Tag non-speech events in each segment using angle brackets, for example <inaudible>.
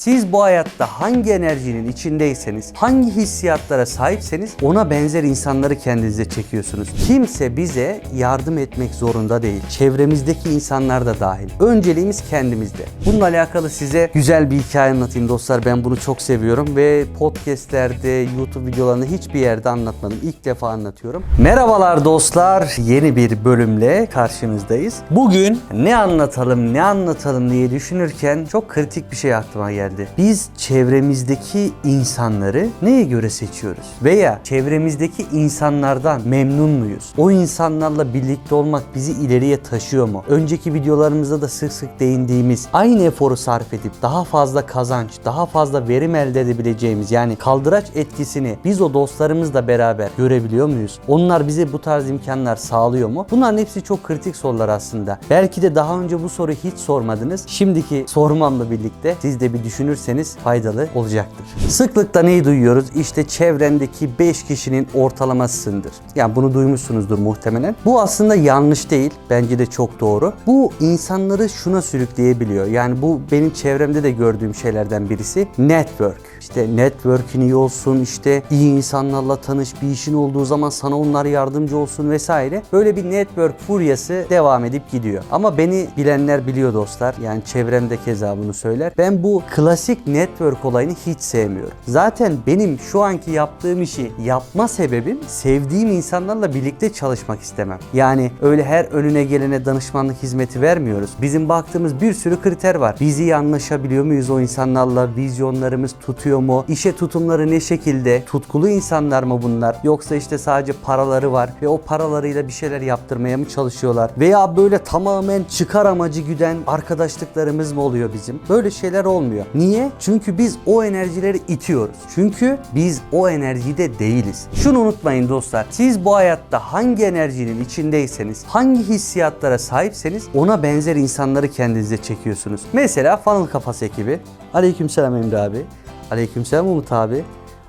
Siz bu hayatta hangi enerjinin içindeyseniz, hangi hissiyatlara sahipseniz ona benzer insanları kendinize çekiyorsunuz. Kimse bize yardım etmek zorunda değil. Çevremizdeki insanlar da dahil. Önceliğimiz kendimizde. Bununla alakalı size güzel bir hikaye anlatayım dostlar. Ben bunu çok seviyorum ve podcastlerde, YouTube videolarında hiçbir yerde anlatmadım. İlk defa anlatıyorum. Merhabalar dostlar. Yeni bir bölümle karşınızdayız. Bugün ne anlatalım, ne anlatalım diye düşünürken çok kritik bir şey aklıma geldi. Biz çevremizdeki insanları neye göre seçiyoruz? Veya çevremizdeki insanlardan memnun muyuz? O insanlarla birlikte olmak bizi ileriye taşıyor mu? Önceki videolarımızda da sık sık değindiğimiz aynı eforu sarf edip daha fazla kazanç, daha fazla verim elde edebileceğimiz yani kaldıraç etkisini biz o dostlarımızla beraber görebiliyor muyuz? Onlar bize bu tarz imkanlar sağlıyor mu? Bunların hepsi çok kritik sorular aslında. Belki de daha önce bu soruyu hiç sormadınız. Şimdiki sormamla birlikte siz de bir düşünürseniz faydalı olacaktır. Sıklıkla neyi duyuyoruz? İşte çevrendeki 5 kişinin ortalamasındır. Yani bunu duymuşsunuzdur muhtemelen. Bu aslında yanlış değil. Bence de çok doğru. Bu insanları şuna sürükleyebiliyor. Yani bu benim çevremde de gördüğüm şeylerden birisi. Network. İşte network'ün iyi olsun, işte iyi insanlarla tanış, bir işin olduğu zaman sana onlar yardımcı olsun vesaire. Böyle bir network furyası devam edip gidiyor. Ama beni bilenler biliyor dostlar. Yani çevremde keza bunu söyler. Ben bu klasik network olayını hiç sevmiyorum. Zaten benim şu anki yaptığım işi yapma sebebim sevdiğim insanlarla birlikte çalışmak istemem. Yani öyle her önüne gelene danışmanlık hizmeti vermiyoruz. Bizim baktığımız bir sürü kriter var. Biz iyi anlaşabiliyor muyuz o insanlarla? Vizyonlarımız tutuyor mu? İşe tutumları ne şekilde? Tutkulu insanlar mı bunlar? Yoksa işte sadece paraları var ve o paralarıyla bir şeyler yaptırmaya mı çalışıyorlar? Veya böyle tamamen çıkar amacı güden arkadaşlıklarımız mı oluyor bizim? Böyle şeyler olmuyor. Niye? Çünkü biz o enerjileri itiyoruz. Çünkü biz o enerjide değiliz. Şunu unutmayın dostlar. Siz bu hayatta hangi enerjinin içindeyseniz, hangi hissiyatlara sahipseniz ona benzer insanları kendinize çekiyorsunuz. Mesela Funnel Kafası ekibi. Aleykümselam Emre abi. Aleykümselam Umut abi.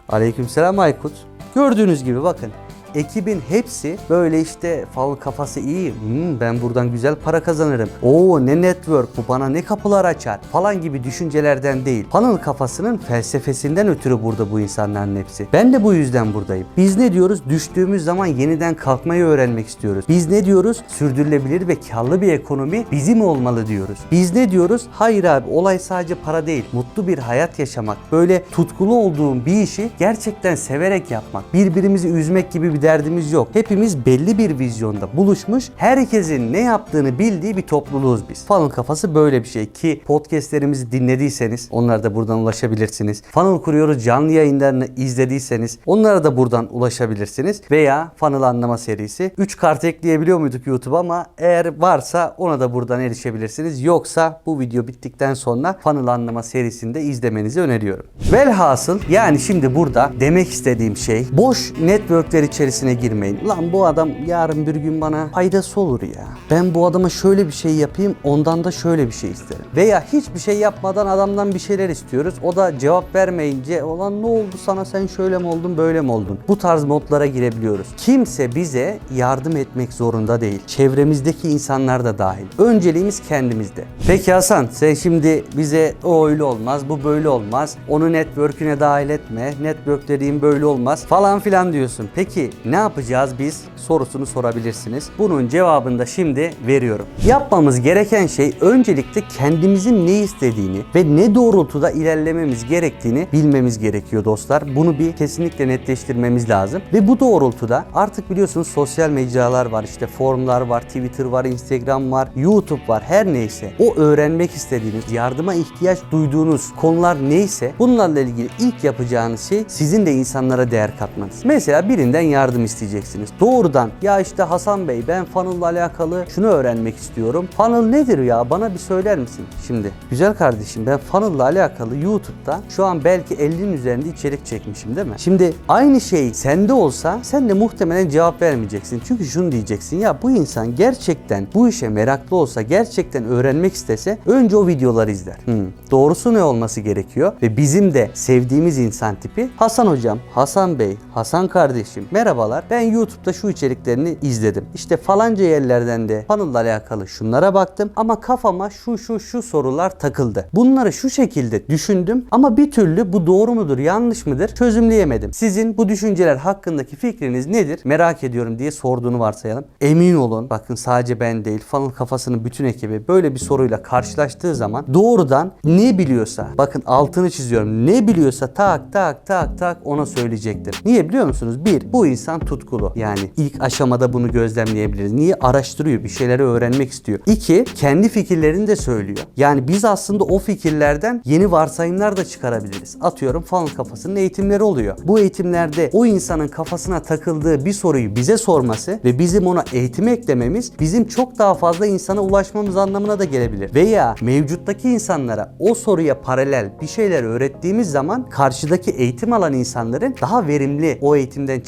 Aleykümselam Aykut. Gördüğünüz gibi bakın ekibin hepsi böyle işte fal kafası iyi. Hmm, ben buradan güzel para kazanırım. Oo ne network bu bana ne kapılar açar falan gibi düşüncelerden değil. Funnel kafasının felsefesinden ötürü burada bu insanların hepsi. Ben de bu yüzden buradayım. Biz ne diyoruz? Düştüğümüz zaman yeniden kalkmayı öğrenmek istiyoruz. Biz ne diyoruz? Sürdürülebilir ve karlı bir ekonomi bizim olmalı diyoruz. Biz ne diyoruz? Hayır abi olay sadece para değil. Mutlu bir hayat yaşamak. Böyle tutkulu olduğum bir işi gerçekten severek yapmak. Birbirimizi üzmek gibi bir derdimiz yok. Hepimiz belli bir vizyonda buluşmuş, herkesin ne yaptığını bildiği bir topluluğuz biz. Funnel kafası böyle bir şey ki podcastlerimizi dinlediyseniz onlara da buradan ulaşabilirsiniz. Funnel kuruyoruz canlı yayınlarını izlediyseniz onlara da buradan ulaşabilirsiniz. Veya Funnel anlama serisi. 3 kart ekleyebiliyor muyduk YouTube ama eğer varsa ona da buradan erişebilirsiniz. Yoksa bu video bittikten sonra Funnel anlama serisinde izlemenizi öneriyorum. Velhasıl yani şimdi burada demek istediğim şey boş networkler içerisine girmeyin. Lan bu adam yarın bir gün bana faydası olur ya. Ben bu adama şöyle bir şey yapayım ondan da şöyle bir şey isterim. Veya hiçbir şey yapmadan adamdan bir şeyler istiyoruz. O da cevap vermeyince olan ne oldu sana sen şöyle mi oldun böyle mi oldun? Bu tarz modlara girebiliyoruz. Kimse bize yardım etmek zorunda değil. Çevremizdeki insanlar da dahil. Önceliğimiz kendimizde. Peki Hasan sen şimdi bize o öyle olmaz bu böyle olmaz. Onu network'üne dahil etme. Network dediğim böyle olmaz falan filan diyorsun. Peki ne yapacağız biz sorusunu sorabilirsiniz. Bunun cevabını da şimdi veriyorum. Yapmamız gereken şey öncelikle kendimizin ne istediğini ve ne doğrultuda ilerlememiz gerektiğini bilmemiz gerekiyor dostlar. Bunu bir kesinlikle netleştirmemiz lazım. Ve bu doğrultuda artık biliyorsunuz sosyal mecralar var. işte formlar var, Twitter var, Instagram var, YouTube var her neyse. O öğrenmek istediğiniz, yardıma ihtiyaç duyduğunuz konular neyse bunlarla ilgili ilk yapacağınız şey sizin de insanlara değer katmanız. Mesela birinden yardım isteyeceksiniz. Doğrudan ya işte Hasan Bey ben funnel alakalı şunu öğrenmek istiyorum. Funnel nedir ya bana bir söyler misin? Şimdi güzel kardeşim ben funnel alakalı YouTube'da şu an belki 50'nin üzerinde içerik çekmişim değil mi? Şimdi aynı şey sende olsa sen de muhtemelen cevap vermeyeceksin. Çünkü şunu diyeceksin ya bu insan gerçekten bu işe meraklı olsa gerçekten öğrenmek istese önce o videoları izler. Hmm. Doğrusu ne olması gerekiyor? Ve bizim de sevdiğimiz insan tipi Hasan hocam, Hasan Bey, Hasan kardeşim merhaba merhabalar ben YouTube'da şu içeriklerini izledim. İşte falanca yerlerden de funnel'la alakalı şunlara baktım ama kafama şu şu şu sorular takıldı. Bunları şu şekilde düşündüm ama bir türlü bu doğru mudur yanlış mıdır çözümleyemedim. Sizin bu düşünceler hakkındaki fikriniz nedir merak ediyorum diye sorduğunu varsayalım. Emin olun bakın sadece ben değil funnel kafasının bütün ekibi böyle bir soruyla karşılaştığı zaman doğrudan ne biliyorsa bakın altını çiziyorum ne biliyorsa tak tak tak tak ona söyleyecektir. Niye biliyor musunuz? Bir, bu insan tutkulu. Yani ilk aşamada bunu gözlemleyebiliriz. Niye? Araştırıyor, bir şeyleri öğrenmek istiyor. İki, kendi fikirlerini de söylüyor. Yani biz aslında o fikirlerden yeni varsayımlar da çıkarabiliriz. Atıyorum funnel kafasının eğitimleri oluyor. Bu eğitimlerde o insanın kafasına takıldığı bir soruyu bize sorması ve bizim ona eğitime eklememiz bizim çok daha fazla insana ulaşmamız anlamına da gelebilir. Veya mevcuttaki insanlara o soruya paralel bir şeyler öğrettiğimiz zaman karşıdaki eğitim alan insanların daha verimli o eğitimden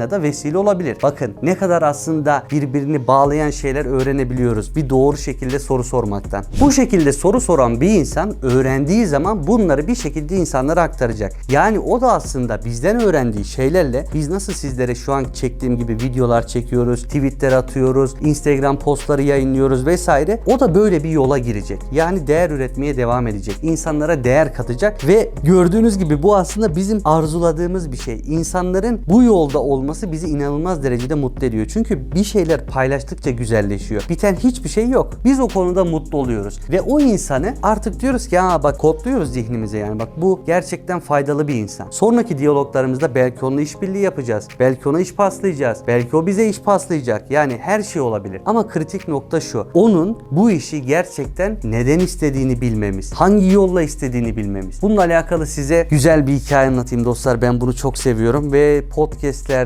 çıkmalarına da vesile olabilir. Bakın ne kadar aslında birbirini bağlayan şeyler öğrenebiliyoruz bir doğru şekilde soru sormaktan. Bu şekilde soru soran bir insan öğrendiği zaman bunları bir şekilde insanlara aktaracak. Yani o da aslında bizden öğrendiği şeylerle biz nasıl sizlere şu an çektiğim gibi videolar çekiyoruz, tweetler atıyoruz, Instagram postları yayınlıyoruz vesaire. O da böyle bir yola girecek. Yani değer üretmeye devam edecek. İnsanlara değer katacak ve gördüğünüz gibi bu aslında bizim arzuladığımız bir şey. İnsanların bu yolda olması bizi inanılmaz derecede mutlu ediyor. Çünkü bir şeyler paylaştıkça güzelleşiyor. Biten hiçbir şey yok. Biz o konuda mutlu oluyoruz. Ve o insanı artık diyoruz ki ha bak kodluyoruz zihnimize yani bak bu gerçekten faydalı bir insan. Sonraki diyaloglarımızda belki onunla işbirliği yapacağız. Belki ona iş paslayacağız. Belki o bize iş paslayacak. Yani her şey olabilir. Ama kritik nokta şu. Onun bu işi gerçekten neden istediğini bilmemiz. Hangi yolla istediğini bilmemiz. Bununla alakalı size güzel bir hikaye anlatayım dostlar. Ben bunu çok seviyorum ve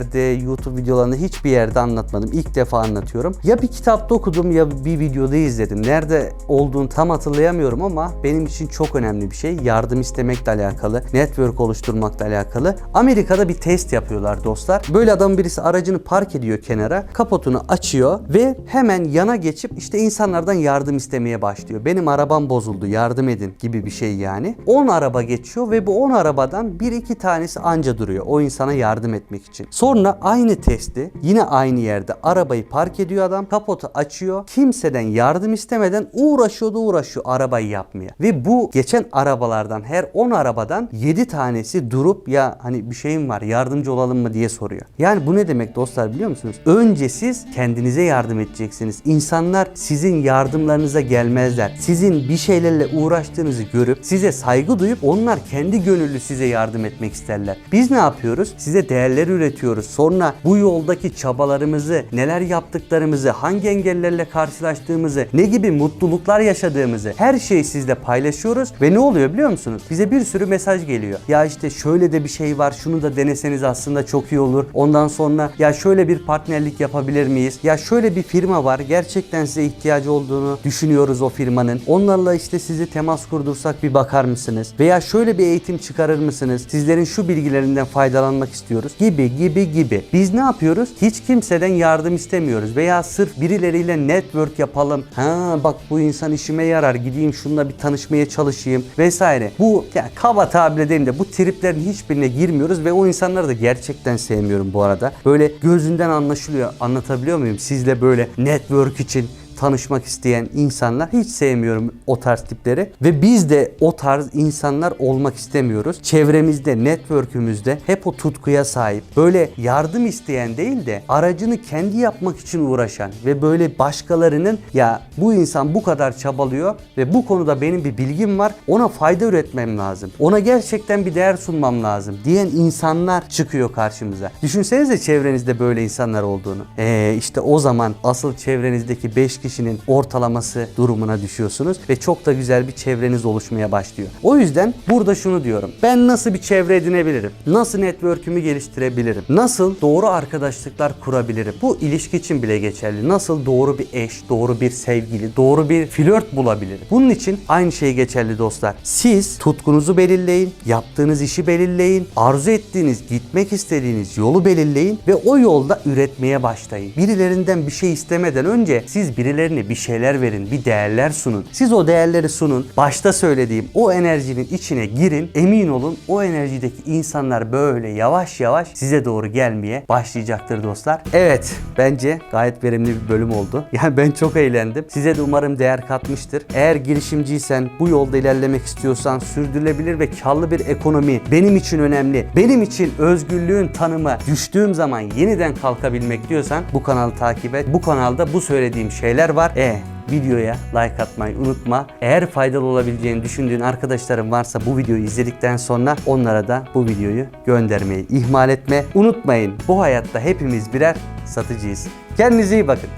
podcastlerde, YouTube videolarında hiçbir yerde anlatmadım. İlk defa anlatıyorum. Ya bir kitapta okudum ya bir videoda izledim. Nerede olduğunu tam hatırlayamıyorum ama benim için çok önemli bir şey. Yardım istemekle alakalı, network oluşturmakla alakalı. Amerika'da bir test yapıyorlar dostlar. Böyle adam birisi aracını park ediyor kenara, kapotunu açıyor ve hemen yana geçip işte insanlardan yardım istemeye başlıyor. Benim arabam bozuldu, yardım edin gibi bir şey yani. 10 araba geçiyor ve bu 10 arabadan bir iki tanesi anca duruyor o insana yardım etmek için. Sonra aynı testi yine aynı yerde arabayı park ediyor adam, kapotu açıyor. Kimseden yardım istemeden uğraşıyor da uğraşıyor arabayı yapmaya. Ve bu geçen arabalardan her 10 arabadan 7 tanesi durup ya hani bir şeyim var yardımcı olalım mı diye soruyor. Yani bu ne demek dostlar biliyor musunuz? Önce siz kendinize yardım edeceksiniz. İnsanlar sizin yardımlarınıza gelmezler. Sizin bir şeylerle uğraştığınızı görüp size saygı duyup onlar kendi gönüllü size yardım etmek isterler. Biz ne yapıyoruz? Size değerler üretiyoruz. Sonra bu yoldaki çabalarımızı, neler yaptıklarımızı, hangi engellerle karşılaştığımızı, ne gibi mutluluklar yaşadığımızı her şeyi sizle paylaşıyoruz ve ne oluyor biliyor musunuz? Bize bir sürü mesaj geliyor. Ya işte şöyle de bir şey var, şunu da deneseniz aslında çok iyi olur. Ondan sonra ya şöyle bir partnerlik yapabilir miyiz? Ya şöyle bir firma var, gerçekten size ihtiyacı olduğunu düşünüyoruz o firmanın. Onlarla işte sizi temas kurdursak bir bakar mısınız? Veya şöyle bir eğitim çıkarır mısınız? Sizlerin şu bilgilerinden faydalanmak istiyoruz gibi gibi gibi. Biz ne yapıyoruz? Hiç kimseden yardım istemiyoruz veya sırf birileriyle network yapalım. Ha bak bu insan işime yarar gideyim şununla bir tanışmaya çalışayım vesaire. Bu ya kaba değil de bu triplerin hiçbirine girmiyoruz ve o insanları da gerçekten sevmiyorum bu arada. Böyle gözünden anlaşılıyor. Anlatabiliyor muyum? Sizle böyle network için tanışmak isteyen insanlar hiç sevmiyorum o tarz tipleri ve biz de o tarz insanlar olmak istemiyoruz. Çevremizde, network'ümüzde hep o tutkuya sahip. Böyle yardım isteyen değil de aracını kendi yapmak için uğraşan ve böyle başkalarının ya bu insan bu kadar çabalıyor ve bu konuda benim bir bilgim var. Ona fayda üretmem lazım. Ona gerçekten bir değer sunmam lazım diyen insanlar çıkıyor karşımıza. Düşünsenize çevrenizde böyle insanlar olduğunu. Eee işte o zaman asıl çevrenizdeki 5 kişinin ortalaması durumuna düşüyorsunuz ve çok da güzel bir çevreniz oluşmaya başlıyor. O yüzden burada şunu diyorum. Ben nasıl bir çevre edinebilirim? Nasıl network'ümü geliştirebilirim? Nasıl doğru arkadaşlıklar kurabilirim? Bu ilişki için bile geçerli. Nasıl doğru bir eş, doğru bir sevgili, doğru bir flört bulabilirim? Bunun için aynı şey geçerli dostlar. Siz tutkunuzu belirleyin, yaptığınız işi belirleyin, arzu ettiğiniz, gitmek istediğiniz yolu belirleyin ve o yolda üretmeye başlayın. Birilerinden bir şey istemeden önce siz birileri kendilerine bir şeyler verin, bir değerler sunun. Siz o değerleri sunun. Başta söylediğim o enerjinin içine girin. Emin olun o enerjideki insanlar böyle yavaş yavaş size doğru gelmeye başlayacaktır dostlar. Evet, bence gayet verimli bir bölüm oldu. <laughs> Yani ben çok eğlendim. Size de umarım değer katmıştır. Eğer girişimciysen, bu yolda ilerlemek istiyorsan, sürdürülebilir ve karlı bir ekonomi benim için önemli. Benim için özgürlüğün tanımı düştüğüm zaman yeniden kalkabilmek diyorsan bu kanalı takip et. Bu kanalda bu söylediğim şeyler var. E videoya like atmayı unutma. Eğer faydalı olabileceğini düşündüğün arkadaşların varsa bu videoyu izledikten sonra onlara da bu videoyu göndermeyi ihmal etme. Unutmayın bu hayatta hepimiz birer satıcıyız. Kendinize iyi bakın.